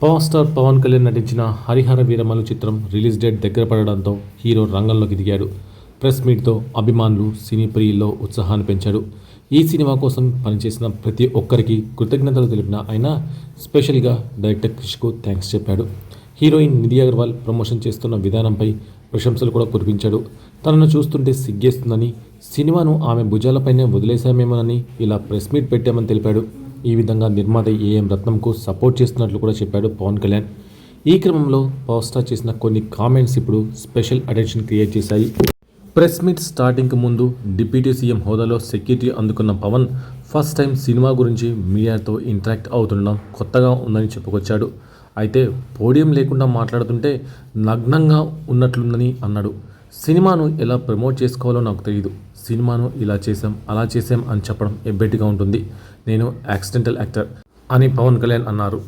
Power star Pawan Kalyan నటించిన హరిహర వీరమలు చిత్రం release date దగ్గర పడడంతో హీరో రంగంలోకి దిగాడు. ప్రెస్ మీట్తో అభిమానులు సినీ ప్రియుల్లో ఉత్సాహాన్ని పెంచాడు ఈ సినిమా కోసం పనిచేసిన ప్రతి ఒక్కరికి కృతజ్ఞతలు తెలిపిన ఆయన స్పెషల్గా డైరెక్టర్ క్రిష్కు థ్యాంక్స్ చెప్పాడు. హీరోయిన్ నిధి అగర్వాల్ ప్రమోషన్ చేస్తున్న విధానంపై ప్రశంసలు కూడా కురిపించాడు. తనను చూస్తుంటే సిగ్గేస్తుందని సినిమాను ఆమె భుజాలపైనే వదిలేశామేమోనని ఇలా ప్రెస్ మీట్ పెట్టామని తెలిపాడు. ఈ విధంగా నిర్మాత ఏఎం రత్నంకు సపోర్ట్ చేస్తున్నట్లు కూడా చెప్పాడు పవన్ కళ్యాణ్. ఈ క్రమంలో పవర్ స్టార్ చేసిన కొన్ని కామెంట్స్ ఇప్పుడు స్పెషల్ అటెన్షన్ క్రియేట్ చేశాయి. ప్రెస్ మీట్ స్టార్టింగ్కి ముందు డిప్యూటీ సీఎం హోదాలో సెక్యూరిటీ అందుకున్న పవన్ ఫస్ట్ టైం సినిమా గురించి మీడియాతో ఇంటరాక్ట్ అవుతుండడం కొత్తగా ఉందని చెప్పుకొచ్చాడు. అయితే పోడియం లేకుండా మాట్లాడుతుంటే నగ్నంగా ఉన్నట్లుందని అన్నాడు. సినిమాను ఎలా ప్రమోట్ చేసుకోవాలో నాకు తెలియదు సినిమాను ఇలా చేసాం అలా చేసాం అని చెప్పడం ఎబ్బెట్టిగా ఉంటుంది. నేను యాక్సిడెంటల్ యాక్టర్ అని పవన్ కళ్యాణ్ అన్నారు.